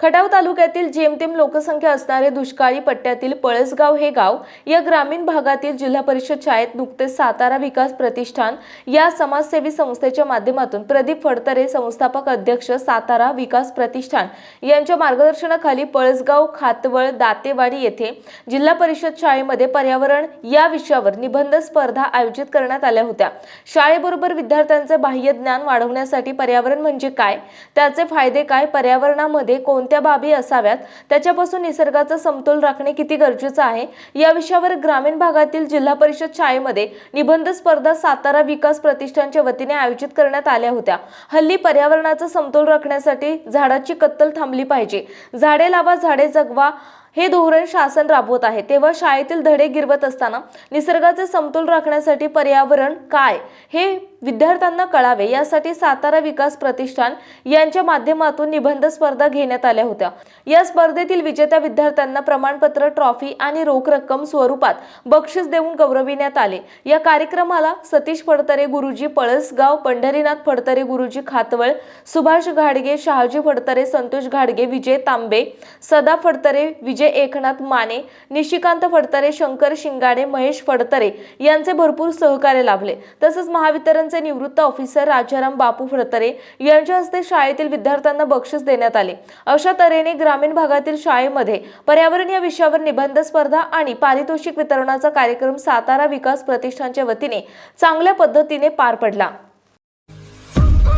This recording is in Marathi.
खटाव तालुक्यातील जेमतेम लोकसंख्या असणारे दुष्काळी पट्ट्यातील पळसगाव हे गाव या ग्रामीण भागातील जिल्हा परिषद शाळेत नुकतेच सातारा विकास प्रतिष्ठान या समाजसेवी संस्थेच्या माध्यमातून प्रदीप फडतरे संस्थापक अध्यक्ष सातारा विकास प्रतिष्ठान यांच्या मार्गदर्शनाखाली पळसगाव खातवळ दातेवाडी येथे जिल्हा परिषद शाळेमध्ये पर्यावरण या विषयावर निबंध स्पर्धा आयोजित करण्यात आल्या होत्या. शाळेबरोबर विद्यार्थ्यांचे बाह्य ज्ञान वाढवण्यासाठी पर्यावरण म्हणजे काय? त्याचे फायदे काय? पर्यावरणामध्ये कोणत्या बाबी असाव्यात? त्याच्यापासून निसर्गाचा समतोल राखणे किती गरजेचं आहे? या विषयावर ग्रामीण भागातील जिल्हा परिषद शाळेमध्ये निबंध स्पर्धा सातारा विकास प्रतिष्ठानच्या वतीने आयोजित करण्यात आल्या होत्या. हल्ली पर्यावरणाचा समतोल राखण्यासाठी झाडाची कत्तल थांबली पाहिजे. झाडे लावा झाडे जगवा हे धोरण शासन राबवत आहे. तेव्हा शाळेतील धडे गिरवत असताना निसर्गाचे समतोल राखण्यासाठी पर्यावरण काय हे विद्यार्थ्यांना कळावे यासाठी सातारा विकास प्रतिष्ठान यांच्या माध्यमातून निबंध स्पर्धा घेण्यात आल्या होत्या. या स्पर्धेतील विजेत्या विद्यार्थ्यांना प्रमाणपत्र ट्रॉफी आणि रोख रक्कम स्वरूपात बक्षीस देऊन गौरविण्यात आले. या कार्यक्रमाला सतीश फडतरे गुरुजी पळसगाव पंढरीनाथ फडतरे गुरुजी खातवळ सुभाष घाडगे शहाजी फडतरे संतोष घाडगे विजय तांबे सदा फडतरे विजय एकनाथ माने निशिकांत फडतरे शंकर शिंगाडे महेश फडतरे यांचे भरपूर सहकार्य लाभले. तसंच महावितरणचे निवृत्त ऑफिसर राजाराम बापू फडतरे यांच्या हस्ते शाळेतील विद्यार्थ्यांना बक्षीस देण्यात आले. अशा तऱ्हेने ग्रामीण भागातील शाळेमध्ये पर्यावरण या विषयावर निबंध स्पर्धा आणि पारितोषिक वितरणाचा कार्यक्रम सातारा विकास प्रतिष्ठानच्या वतीने चांगल्या पद्धतीने पार पडला.